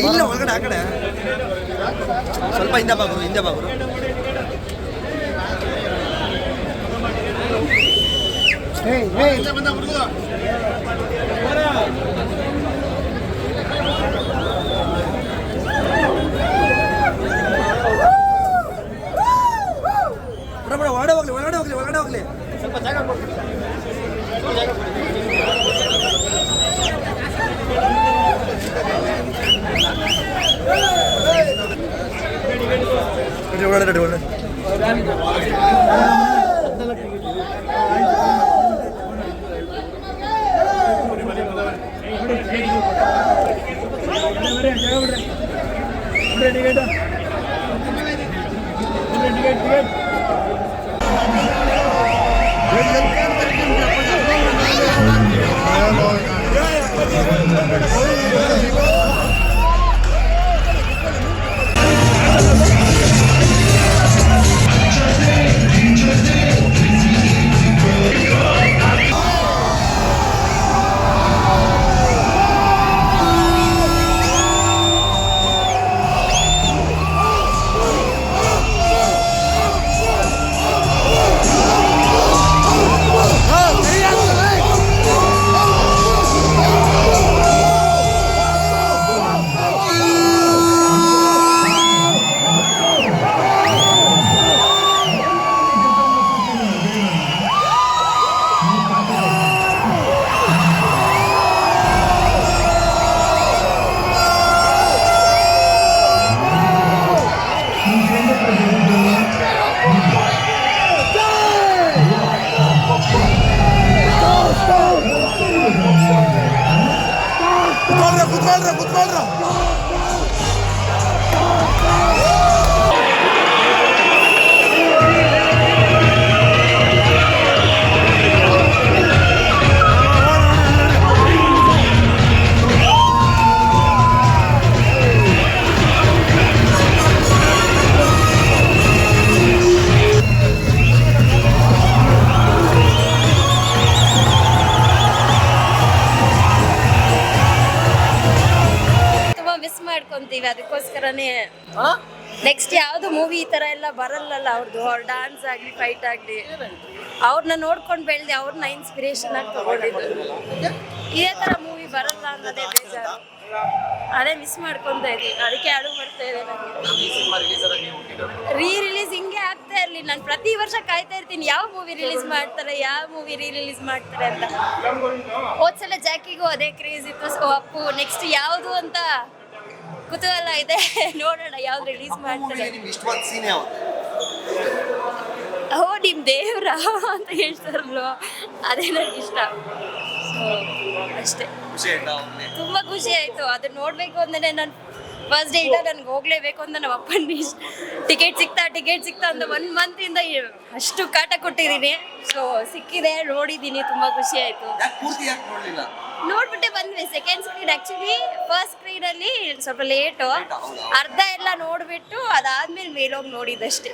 ಇಲ್ಲ ಒಳಗಡೆ ಆ ಕಡೆ. ಸ್ವಲ್ಪ ಹಿಂದೆ ಬಾಗುರು ಹಿಂದೆ ಬಾಗುರು ಬಿಡ ஒன்று ரெண்டு ஒன்று ticket ticket ticket मार रहा खुद मार रहा खुद मार रहा ಮಾಡ್ಕೊಂತೀವಿ ಅದಕ್ಕೋಸ್ಕರನೇ. ನೆಕ್ಸ್ಟ್ ಯಾವ್ದು ಮೂವಿ ಈ ತರ ಎಲ್ಲ ಬರಲ್ಲಲ್ಲ ಅವ್ರದ್ದು ಅವ್ರ ಡಾನ್ಸ್ ಆಗ್ಲಿ ಫೈಟ್ ಆಗ್ಲಿ. ಅವ್ರನ್ನ ನೋಡ್ಕೊಂಡು ಬೆಳ್ದೆ ಅವ್ರನ್ನ ಇನ್ಸ್ಪಿರೇಷನ್ ಆಗಿ ತಗೊಂಡಿದ್ದು. ಇದೇ ತರ ಮೂವಿ ಬರಲ್ಲ ಅನ್ನೋದೇ ಬೇಜಾರು. ಅದೇ ಮಿಸ್ ಮಾಡ್ಕೊಂತ ಇದೀನಿ ಅದಕ್ಕೆ ಅಳು ಬರ್ತಾ ಇದೆ ನನಗೆ ರೀ ರಿಲೀಸ್ ಹಿಂಗೆ ಆಗ್ತಾ ಇರ್ಲಿ ನಾನು ಪ್ರತಿ ವರ್ಷ ಕಾಯ್ತಾ ಇರ್ತೀನಿ ಯಾವ ಮೂವಿ ರಿಲೀಸ್ ಮಾಡ್ತಾರೆ ಯಾವ ಮೂವಿ ರೀ ರಿಲೀಸ್ ಮಾಡ್ತಾರೆ ಅಂತ. ಹೋದ್ಸಲ ಜಾಕಿಗೂ ಅದೇ ಕ್ರೇಜ್ ಇತ್ತು ಸೊ ಅಪ್ಪು ನೆಕ್ಸ್ಟ್ ಯಾವುದು ಅಂತ ಇದೆ. ನೋಡೋಣ ಯಾವ್ದು ರಿಲೀಸ್ ಮಾಡ್ತಾರೆ. ಓ ನಿಮ್ ದೇವ್ರ ಅಂತ ಹೇಳ್ತಾರಲ್ಲ ಅದೇ ನನಗೆ ಇಷ್ಟ. ಸೊ ಅಷ್ಟೇ. ತುಂಬಾ ಖುಷಿ ಆಯ್ತು. ಅದನ್ನ ನೋಡ್ಬೇಕು ಅಂದ್ರೆ ನಾನು ಫಸ್ಟ್ ಡೇ ಇಲ್ಲ ನನ್ಗೆ ಹೋಗ್ಲೇಬೇಕು ಅಂತ ನಮ್ಮ ಅಪ್ಪನ ಟಿಕೆಟ್ ಸಿಗ್ತಾ ಟಿಕೆಟ್ ಸಿಗ್ತಾ ಅಂತ ಒನ್ ಮಂತ್ ಇಂದ ಅಷ್ಟು ಕಾಟ ಕೊಟ್ಟಿದ್ದೀನಿ. ಸೊ ಸಿಕ್ಕಿದೆ ನೋಡಿದ್ದೀನಿ. ತುಂಬಾ ಖುಷಿ ಆಯ್ತು. ನೋಡ್ಬಿಟ್ಟೆ ಬಂದ್ವಿ. Second screen actually first screen ಅಲ್ಲಿ ಸ್ವಲ್ಪ ಲೇಟು ಅರ್ಧ ಎಲ್ಲ ನೋಡ್ಬಿಟ್ಟು ಅದಾದ್ಮೇಲೆ ಮೇಲೋಗಿ ನೋಡಿದಷ್ಟೇ